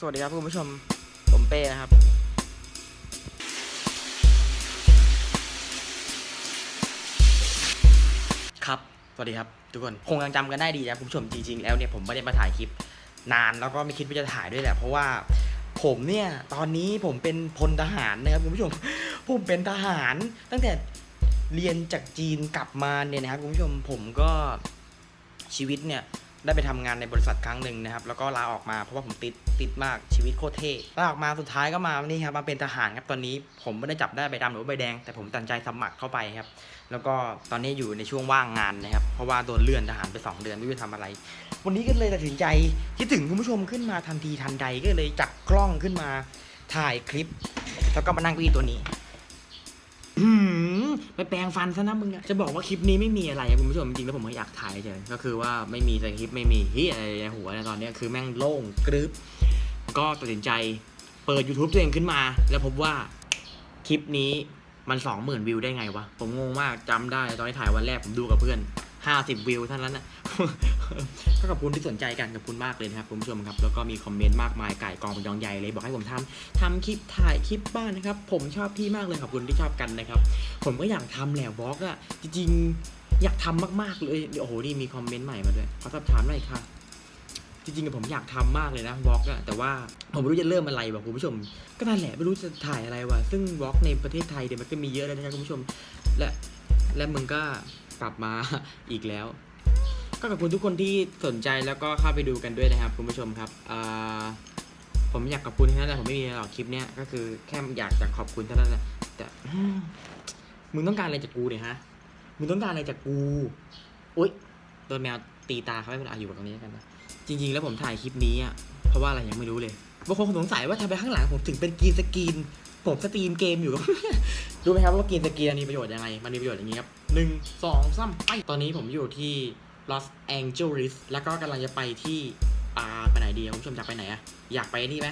สวัสดีครับคุณผู้ชม ผมเป้นะครับ ครับ สวัสดีครับ ทุกคน คงยังจำกันได้ดีนะคุณผู้ชมจริงๆแล้วเนี่ยผมไม่ได้มาถ่ายคลิป นานแล้วก็ไม่คิดว่าจะถ่ายด้วยแหละ เพราะว่าผมเนี่ยตอนนี้ผมเป็นพลทหารนะครับคุณผู้ชม ผมเป็นทหารตั้งแต่เรียนจากจีนกลับมาเนี่ยนะครับคุณผู้ชมผมก็ชีวิตเนี่ย ได้ไปทำงานในบริษัทครั้งหนึ่งนะครับ แล้วก็ลาออกมาเพราะว่าผมติดติดมากชีวิตโคตรเท่ลาออกมาสุดท้ายก็มานี่ครับมาเป็นทหารครับตอนนี้ผมไม่ได้จับได้ใบดำหรือใบแดง แต่ผมตัดใจสมัครเข้าไปครับ แล้วก็ตอนนี้อยู่ในช่วงว่างงานนะครับ เพราะว่าโดนเลื่อนทหารไป 2 เดือนไม่รู้จะทำอะไร วันนี้ก็เลยตัดสินใจคิดถึงคุณผู้ชมขึ้นมาทันทีทันใดก็เลยจับกล้องขึ้นมาถ่ายคลิป แล้วก็มานั่งเก้าอี้ตัวนี้อืม ไปแปลงฟันซะนะมึงอะจะบอกว่าคลิปนี้ไม่มีอะไรอะคุณผู้ชมจริงๆแล้วผมก็อยากถ่ายเฉยก็คือว่าไม่มีสคริปต์ไม่มีเฮียอะไรในหัวในตอนเนี้ยคือแม่งโล่งกรึบก็ตัดสินใจเปิด YouTube ตัวเองขึ้นมา แล้วพบว่าคลิปนี้มันสองหมื่นวิวได้ไงวะผมงงมากจำได้ตอนที่ถ่ายวันแรกผมดูกับเพื่อน ห้าสิบวิวเท่านั้นนะก็ขอบคุณที่สนใจกันขอบคุณมากเลยนะครับคุณผู้ชมครับ แล้วก็มีคอมเมนต์มากมายไก่กองเป็นยองใหญ่เลย บอกให้ผมทำทำคลิปถ่ายคลิปบ้านนะครับ ผมชอบพี่มากเลยขอบคุณที่ชอบกันนะครับ ผมก็อยากทำแหละบล็อกอะจริงๆอยากทำมากๆเลยโอ้โหนี่มีคอมเมนต์ใหม่มาด้วยขอสอบถามหน่อยค่ะจริงๆผมอยากทำมากเลยนะบล็อกอะแต่ว่าผมไม่รู้จะเริ่มอะไรว่ะคุณผู้ชม ก็นั่นแหละไม่รู้จะถ่ายอะไรวะซึ่งบล็อกในประเทศไทยเดี๋ยวมันก็มีเยอะแล้วนะครับคุณผู้ชม และและมึงก็ กลับมาอีกแล้ว ก็ขอบคุณทุกคนที่สนใจแล้วก็เข้าไปดูกันด้วยนะครับคุณผู้ชมครับผมอยากขอบคุณแค่นั้นแหละผมไม่มีอะไรหรอกคลิปเนี้ยก็คือแค่อยากจะขอบคุณเท่านั้นแหละแต่มึงต้องการอะไรจากกูเนี่ยฮะมึงต้องการอะไรจากกูอุ๊ยโดนแมวตีตาเขาไม่เป็นไรอยู่กับตรงนี้กันนะจริง ๆ แล้วผมถ่ายคลิปนี้อะเพราะว่าอะไรยังไม่รู้เลยบางคนสงสัยว่าทำไมข้างหลังผมถึงเป็นกรีนสกรีน ผมสตรีมเกมอยู่กับรู้ไหมครับว่ากรีนสกรีนมันมีประโยชน์ยังไง มันมีประโยชน์อย่างนี้ครับหนึ่งสองสามไป ตอนนี้ผมอยู่ที่ Los Angeles แล้วก็กำลังจะไปที่อ่าไปไหนดีอะคุณผู้ชมอยากไปไหนอะอยากไปนี่ไหม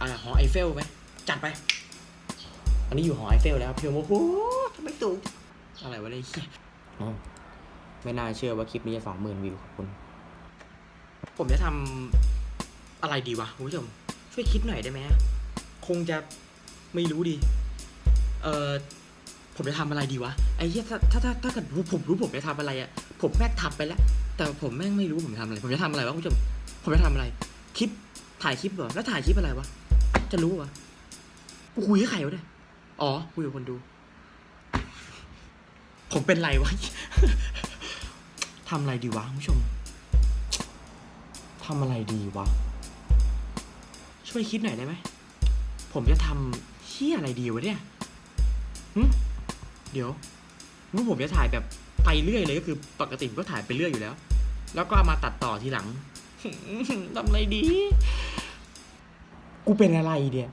อ่าหอไอเฟลไหมจัดไป อันนี้อยู่หอไอเฟลแล้วพี่โอ้โหทำไมสูงอะไรวะเนี่ยเหี้ยอ๋อไม่น่าเชื่อว่าคลิปนี้จะสองหมื่นวิวขอบคุณ ผมจะทำอะไรดีวะคุณผู้ชม ช่วยคิดหน่อยได้ไหมคงจะ ไม่รู้ดีเออผมจะทำอะไรดีวะ ไอ้เหี้ยถ้าถ้าถ้าถ้าเกิดรู้ผมรู้ผมจะทำอะไรอะผมแม่งทำไปแล้ว แต่ผมแม่งไม่รู้ผมจะทำอะไร ผมจะทำอะไรวะคุณผู้ชม ผมจะทำอะไร คลิป ถ่ายคลิปเหรอ แล้วถ่ายคลิปอะไรวะ จะรู้วะกูคุยกับใครวะเนี่ย อ๋อ คุยกับคนดู ผมเป็นไรวะทำอะไรดีวะคุณผู้ชมทำอะไรดีวะ ช่วยคิดหน่อยได้ไหม ผมจะทำ เชี่ยอะไรดีวะเนี่ยหึเดี๋ยวรู้ผมจะถ่ายแบบไปเรื่อยเลยก็คือปกติผมก็ถ่ายไปเรื่อยอยู่แล้ว แล้วก็เอามาตัดต่อทีหลัง ทำอะไรดี กูเป็นอะไรเดีย